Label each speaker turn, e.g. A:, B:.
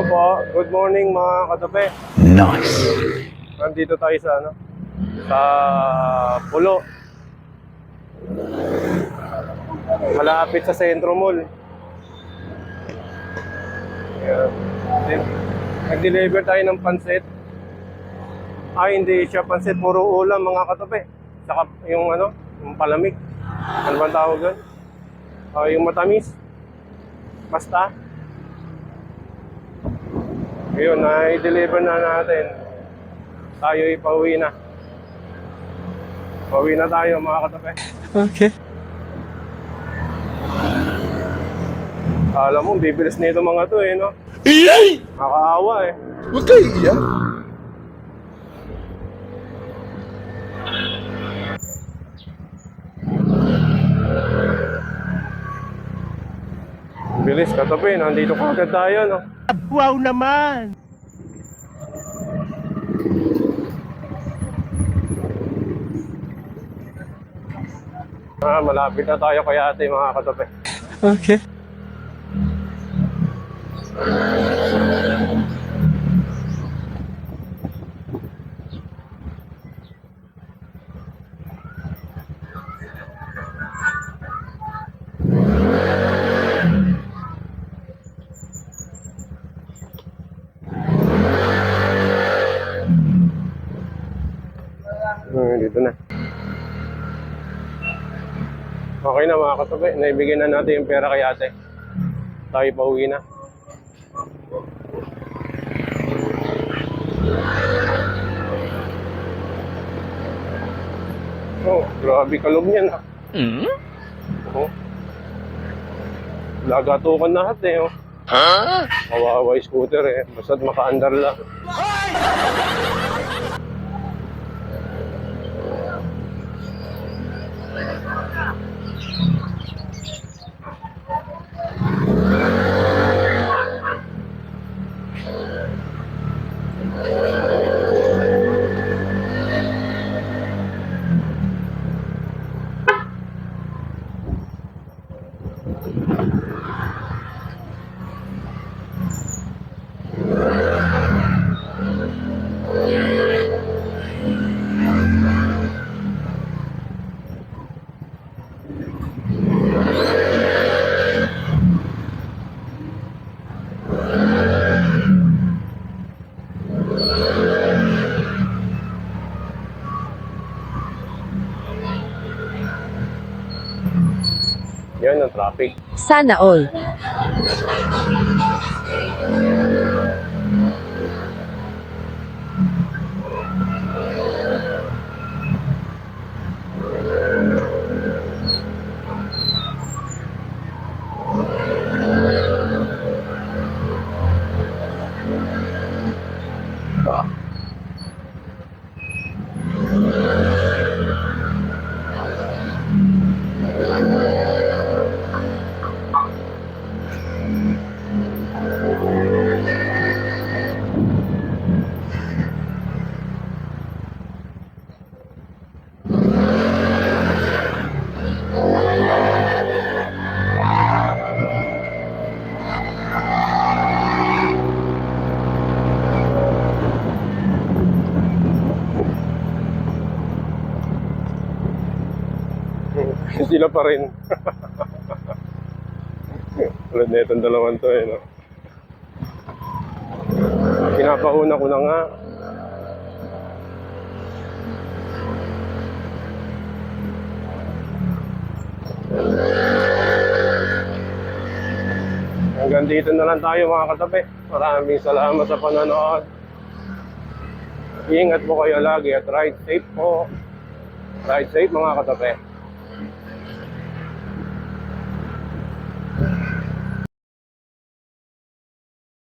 A: Hello po. Good morning mga katape.
B: Nice.
A: Nandito tayo sa ano? Sa Pulo. Malapit sa Centro Mall. Then, Nag-deliver tayo ng pansit. Ay, hindi siya pansit. Puro ulam mga katape. Saka yung ano, yung palamig. Ano bang tawag doon? Ah, yung matamis. Basta. Ayun, na-deliver na natin. Tayo ipauwi na. Pauwi na tayo mga katape.
B: Okay.
A: Alam mo, bibilis nito mga to eh, no?
B: Iyay!
A: Nakakaawa eh.
B: Huwag kayo iyak.
A: Bilis katape, nandito kagad tayo, no?
C: Wow naman!
A: Ah, malapit na tayo kay ate mga katape.
B: Okay.
A: Dito na. Okay na mga katape, naibigyan na natin yung pera kay ate. Tayo pauwi na. Oh, grabe kalog niyan ha.
B: Hmm?
A: Oh. Lagatukan na hat eh. Oh.
B: Ha?
A: Kawawa yung scooter eh. Basta't makaandar lang. Traffic.
D: Sana all.
A: Sila pa rin. Tulad na itong dalawang to eh, no? Pinapauna ko na nga. Hanggang dito na lang tayo mga katabi. Maraming salamat sa panonood. Ingat po kayo lagi at ride safe po. Ride safe mga katabi.